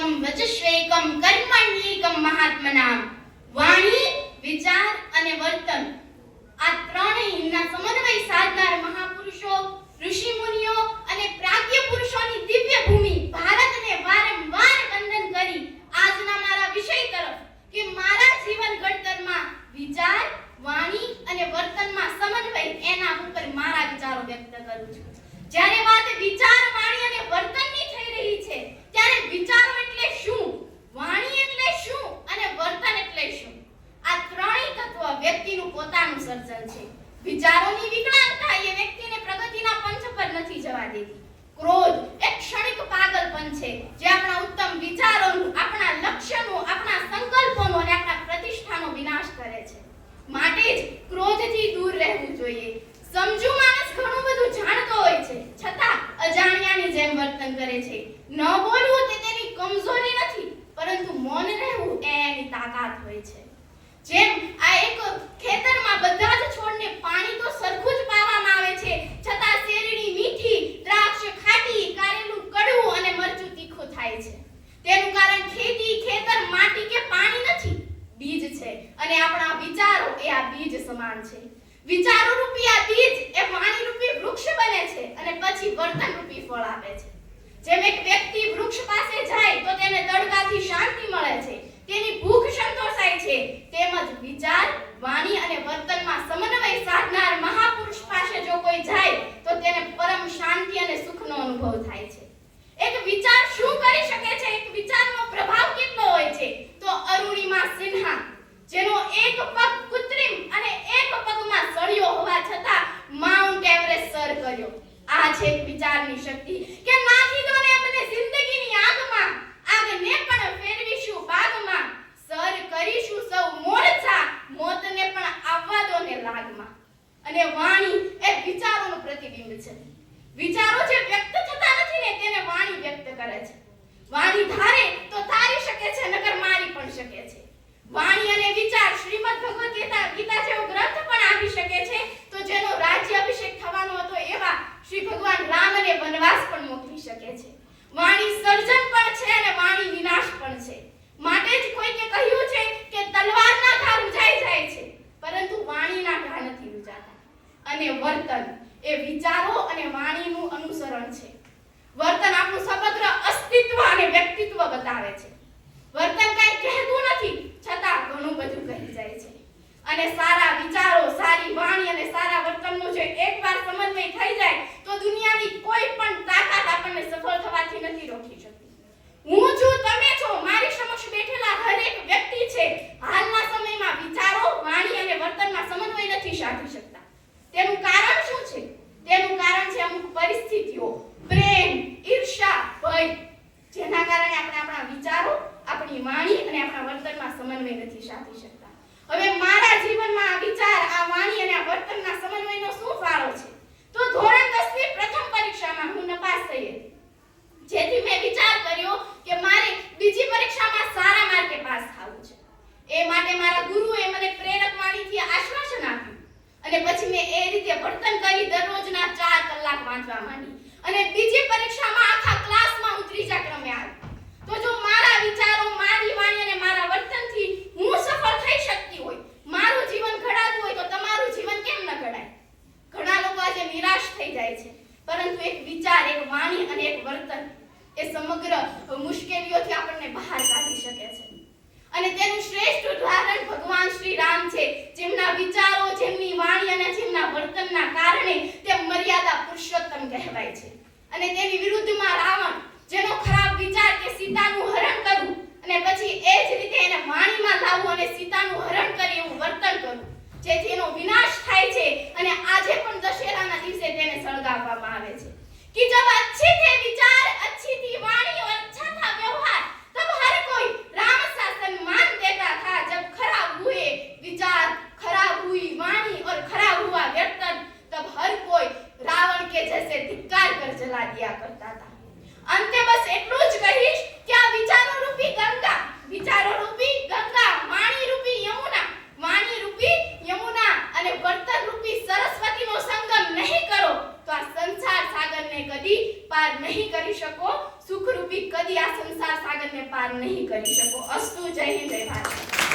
વાક્યમ વચસ્વૈકમ કર્મણ્યેકમ મહાત્મનામ વાણી વિચાર અને વર્તન આ ત્રણેયના સમન્વય સાધનાર મહાપુરુષો ઋષિ મુનિઓ અને પ્રાજ્ઞ પુરુષોની દિવ્ય ભૂમિ ભારતને વારંવાર વંદન કરી આજના મારા વિષય તરફ કે મારા જીવન ઘડતરમાં વિચાર વાણી અને વર્તનમાં સમન્વય એના ઉપર મારા વિચારો વ્યક્ત કરું છું જ્યારે વાત વિચાર વાણી અને વર્તનની થઈ રહી છે ત્યારે વિચારો એટલે શું વાણી એટલે શું અને વર્તન એટલે શું આ ત્રણેય તત્વ વ્યક્તિનું પોતાનું સર્જન છે વિચારોની વિકલાંગતા એ વ્યક્તિને પ્રગતિના પંચ પર નથી જવા દેતી. ક્રોધ એક ક્ષણિક પાગલપન છે. જે આપણા ઉત્તમ વિચારોનું, આપણા લક્ષ્યનું, આપણા સંકલ્પોનો અને આપણા પ્રતિષ્ઠાનો વિનાશ કરે છે. માટે જ ક્રોધથી દૂર રહેવું જોઈએ. સમજુ માણસ ઘણું બધું જાણતો હોય છે. છતાં અજાણ્યાની જેમ વર્તન કરે છે. ન બોલવું તે તેની કમજોરી નથી, પરંતુ મૌન રહેવું એની તાકાત હોય છે. જેમ આ એક ખેતરમાં બધા જ છોડને પાણી તો સરખું જ પાવામાં આવે છે છતાં શેરડી મીઠી દ્રાક્ષ ખાટી કારેલું કડવું અને મરચું તીખું થાય છે તેનું કારણ ખેતી ખેતર માટી કે પાણી નથી બીજ છે અને આપણા વિચારો એ આ બીજ સમાન છે. વિચારો રૂપી આ બીજ એ પાણી રૂપી વૃક્ષ બને છે અને પછી વર્તન રૂપી ફળ આપે છે. જેમ એક વ્યક્તિ વૃક્ષ પાસે જાય તો તેને તડકાથી શાંતિ મળે છે. તેની ભૂખ સંતોષાય છે. તેમજ વિચાર, વાણી અને વર્તનમાં સમન્વય સાધનાર મહાપુરુષ પાસે જો કોઈ જાય તો તેને પરમ શાંતિ અને સુખનો અનુભવ થાય છે એક વિચાર શું કરી શકે છે એક વિચારનો પ્રભાવ કેટલો હોય છે તો અરુણિમા સિન્હા જેનો એક પગ કૃત્રિમ અને એક પગમાં સળિયો હોવા છતાં માઉન્ટ એવરેસ્ટ સર કર્યો. આ છે વિચારની શક્તિ કે નાખી દો ને અમને જિંદગીની આગમાં આગને પણ ફેરવીશું બાગમાં સર કરીશું સૌ મોરચા, મોતને પણ આવવા દો ને લાગમાં. અને વાણી એ વિચારોનું પ્રતિબિંબ છે. વિચારો જે વ્યક્ત થતા નથી ને તેને વાણી વ્યક્ત કરે છે. વાણી ધારે તો તારી શકે છે, નકર મારી પણ શકે છે. વાણી અને વિચાર શ્રીમદ ભગવદ ગીતા જેવો ગ્રંથ પણ આપી શકે છે તો જેનો રાજ્ય અભિષેક થવાનો હતો એવા શ્રી ભગવાન રામને વનવાસ પણ મોકલી શકે છે વાણી સર્જન પણ છે અને વાણી વિનાશ પણ છે માટે જ કોઈકે કહ્યું છે કે તલવારના ઘા રૂજાઈ જાય છે પરંતુ વાણીના ઘા નથી રૂજાતા અને વર્તન એ વિચારો અને વાણીનું અનુસરણ છે વર્તન આપણું સમગ્ર વ્યક્તિત્વ બતાવે છે. વર્તન કઈ કહેતું નથી, છતાં ઘણું બધું કહી જાય છે. અને સારા વિચારો સારી વાણી અને સારા વર્તનનો જે એકવાર સમન્વય થઈ જાય તો દુનિયાની કોઈ પણ તાકાત આપણને સફળ થવાથી નથી રોકી શકતી હું છું તમે છો મારી સમક્ષ બેઠેલા હરેક વ્યક્તિ છે હાલના સમયમાં વિચારો વાણી અને વર્તનમાં સમન્વય નથી સાધી શકતા તેનું કારણ શું છે તેનું કારણ છે અમુક પરિસ્થિતિઓ પ્રેમ ઈર્ષા ભય જેના કારણે આપણે આપણા વિચારો આપણી વાણી અને આપણા વર્તનમાં સમન્વય નથી સાધી શકતા હવે મારા જીવનમાં આ વિચાર આ વાણી અને આ વર્તનના સમન્વયનો શું ફાળો છે તો ધોરણ 10 ની પ્રથમ પરીક્ષામાં હું નપાસ થઈ હતી જેથી મેં વિચાર કર્યો કે મારે બીજી પરીક્ષામાં સારા માર્કે પાસ થવું છે માટે મારા ગુરુએ મને પ્રેરક વાણીથી આશ્વાસન આપ્યું. અને પછી મેં એ રીતે વર્તન કરી દરરોજના 4 કલાક વાંચવા માંડી. અને બીજી પરીક્ષામાં આખા ક્લાસમાં હું ત્રીજા ક્રમે આવી. તો જો મારા વિચારો, મારી વાણી અને મારા વર્તનથી હું સફળ થઈ શકતી હોય, મારું જીવન ઘડાતું હોય તો તમારું જીવન કેમ ન ઘડાય? ઘણા લોકો આજે નિરાશ થઈ જાય છે. પરંતુ એક વિચાર, એક વાણી અને એક વર્તન એ સમગ્ર મુશ્કેલીઓથી આપણને બહાર કાઢી શકે છે. અને તેનું શ્રેષ્ઠ ઉદાહરણ ભગવાન શ્રી રામ છે. જેમના વિચારો, જેમની વાણી અને જેમના વર્તનના કારણે તે મર્યાદા પુરુષોત્તમ કહેવાય છે. અને તેની વિરુદ્ધમાં રાવણ જેનો ખરાબ વિચાર કે સીતાનું હરણ કરવું અને પછી એ જ રીતે એને વાણીમાં લાવવું અને સીતાનું હરણ કરી એવું વર્તન કરવું જેથી એનો વિનાશ થાય છે અને આજે પણ દશેરાના દિવસે તેને સળગાવવામાં આવે છે. કે જબ અચ્છી તમે કદી પાર નહીં કરી શકો. સુખરૂપી કદી આ સંસાર સાગરને પાર નહીં કરી શકો. અસ્તુ જય હિન્દ, જય ભારત.